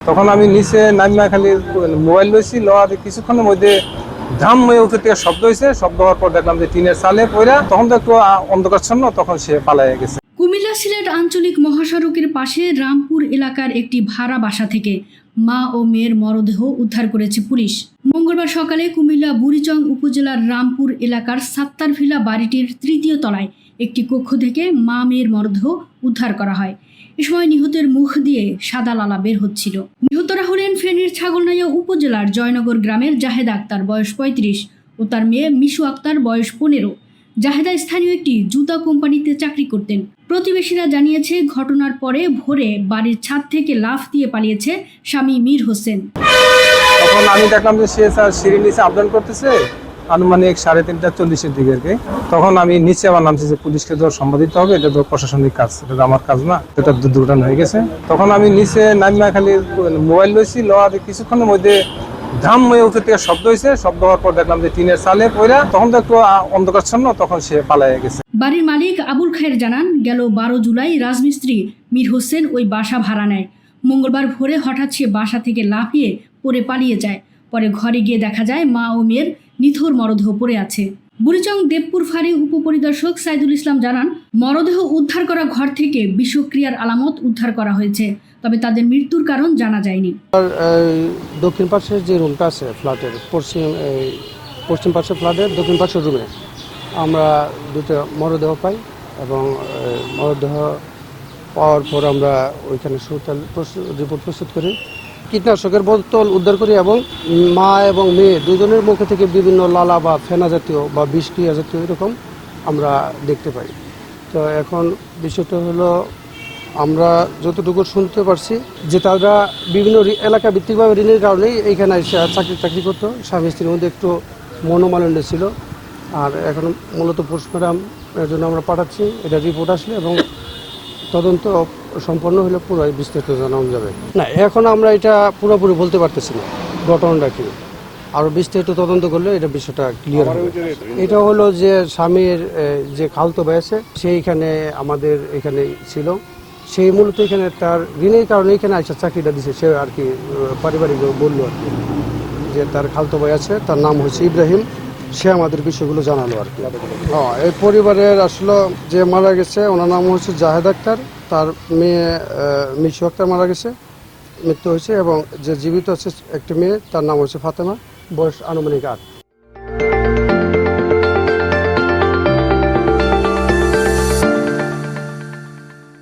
তখন আমি নিচে নামিয়া খালি মোবাইল লইছি, লওয়ার কিছুক্ষণের মধ্যে ধাম হয়ে উঠে থেকে শব্দ হয়েছে শব্দ হওয়ার পর দেখলাম যে টিনের চালে পড়া তখন তো একটু অন্ধকার তখন সে পালাই গেছে। কুমিল্লা সিলেট আঞ্চলিক মহাসড়কের পাশে রামপুর এলাকার একটি ভাড়া বাসা থেকে মা ও মেয়ের মরদেহ উদ্ধার করেছে পুলিশ। মঙ্গলবার সকালে কুমিল্লা বুড়িচং উপজেলার রামপুর এলাকার সাত্তার ভিলা বাড়িটির তৃতীয় তলায় একটি কক্ষ থেকে মা মেয়ের মরদেহ উদ্ধার করা হয়। এ সময় নিহতের মুখ দিয়ে সাদা লালা বের হচ্ছিল। নিহতরা হলেন ফেনীর ছাগলনাইয়া উপজেলার জয়নগর গ্রামের জাহেদ আক্তার, বয়স পঁয়ত্রিশ, ও তার মেয়ে মিশু আক্তার, বয়স পনেরো। জাহেদা স্থানীয় একটি জুতা কোম্পানিতে চাকরি করতেন। প্রতিবেশীরা জানিয়েছে, ঘটনার পরে ভোরে বাড়ির ছাদ থেকে লাফ দিয়ে পালিয়েছে স্বামী মীর হোসেন। তখন আমি দেখলাম যে সে নিচে আপডাউন করতেছে, আনুমানিক সাড়ে তিনটা চল্লিশের দিকে আর তখন আমি নিচে আবার নামছি যে, পুলিশকে তো সম্পাদিত হবে, এটা তো প্রশাসনিক কাজ, এটা তো আমার কাজ না, এটা দুর্ঘটনা হয়ে গেছে। তখন আমি নিচে নামিয়া খালি মোবাইল লইছি লওয়ার কিছুক্ষণের মধ্যে ধাম হয়ে উঠে থেকে শব্দ হয়েছে। শব্দ হওয়ার পর দেখলাম যে টিনের সালে পড়া তখন তো একটু অন্ধকারচ্ছন্ন তখন সে পালায় গেছে। বাড়ির মালিক আবুল খায়ের জানান, গেল বারো জুলাই রাজমিস্ত্রি মীর হোসেন ওই বাসা ভাড়া নেয়। মঙ্গলবার ভোরে হঠাৎ সে বাসা থেকে লাফিয়ে পরে পালিয়ে যায়। পরে ঘরে গিয়ে দেখা যায় মা ও মেয়ের নিথর মরদেহ পড়ে আছে। বুড়িচং দেবপুর ফাঁড়ি উপপরিদর্শক সাইদুল ইসলাম জানান, মরদেহ উদ্ধার করা ঘর থেকে বিষক্রিয়ার আলামত উদ্ধার করা হয়েছে, তবে তাদের মৃত্যুর কারণ জানা যায়নি। দক্ষিণ পাশে যে রুমটা আছে ফ্ল্যাটের, পশ্চিম পশ্চিম পাশের ফ্ল্যাটের দক্ষিণ পাশের রুমে, আমরা দুটো মরদেহ পাই এবং মরদেহ পাওয়ার পর আমরা ওইখানে সুতাল রিপোর্ট প্রস্তুত করি। কীটনাশকের বোতল উদ্ধার করি এবং মা এবং মেয়ে দুজনের মুখে থেকে বিভিন্ন লালা বা ফেনা জাতীয় বা বিষক্রিয়া জাতীয় এরকম আমরা দেখতে পাই। তো এখন বিষয়টা হলো, আমরা যতটুকু শুনতে পারছি যে তারা বিভিন্ন এলাকা ভিত্তিকভাবে ঋণের কারণেই এইখানে চাকরি চাকরি করতো। স্বামী স্ত্রীর মধ্যে একটু মনোমালিন্য ছিল। আর এখন মূলত পোস্টমর্টম এর জন্য আমরা পাঠাচ্ছি। এটা রিপোর্ট আসলে এবং তদন্ত সম্পন্ন হলে পুরো বিস্তারিত জানানো যাবে। না, এখন আমরা এটা পুরোপুরি বলতে পারতেছি না ঘটনাটা কি। আরও বিস্তারিত তদন্ত করলে এটা বিষয়টা ক্লিয়ার হবে। এটা হলো যে স্বামীর যে খালতো আছে, সেইখানে আমাদের এখানে ছিল। সেই মূলত এখানে তার ঋণের কারণে এখানে আইসা চাকরিটা দিছে। সে আর কি পারিবারিক বলল আর কি, যে তার খালতো ভাই আছে, তার নাম হচ্ছে ইব্রাহিম। সে আমাদের বিষয়গুলো জানালো আর কি। হ্যাঁ এই পরিবারের আসলে যে মারা গেছে, ওনার নাম হচ্ছে জাহেদ আক্তার। তার মেয়ে মিশু আক্তার মারা গেছে, মৃত্যু হয়েছে এবং যে জীবিত আছে একটি মেয়ে, তার নাম হচ্ছে ফাতেমা। বয়স আনুমানিক আট।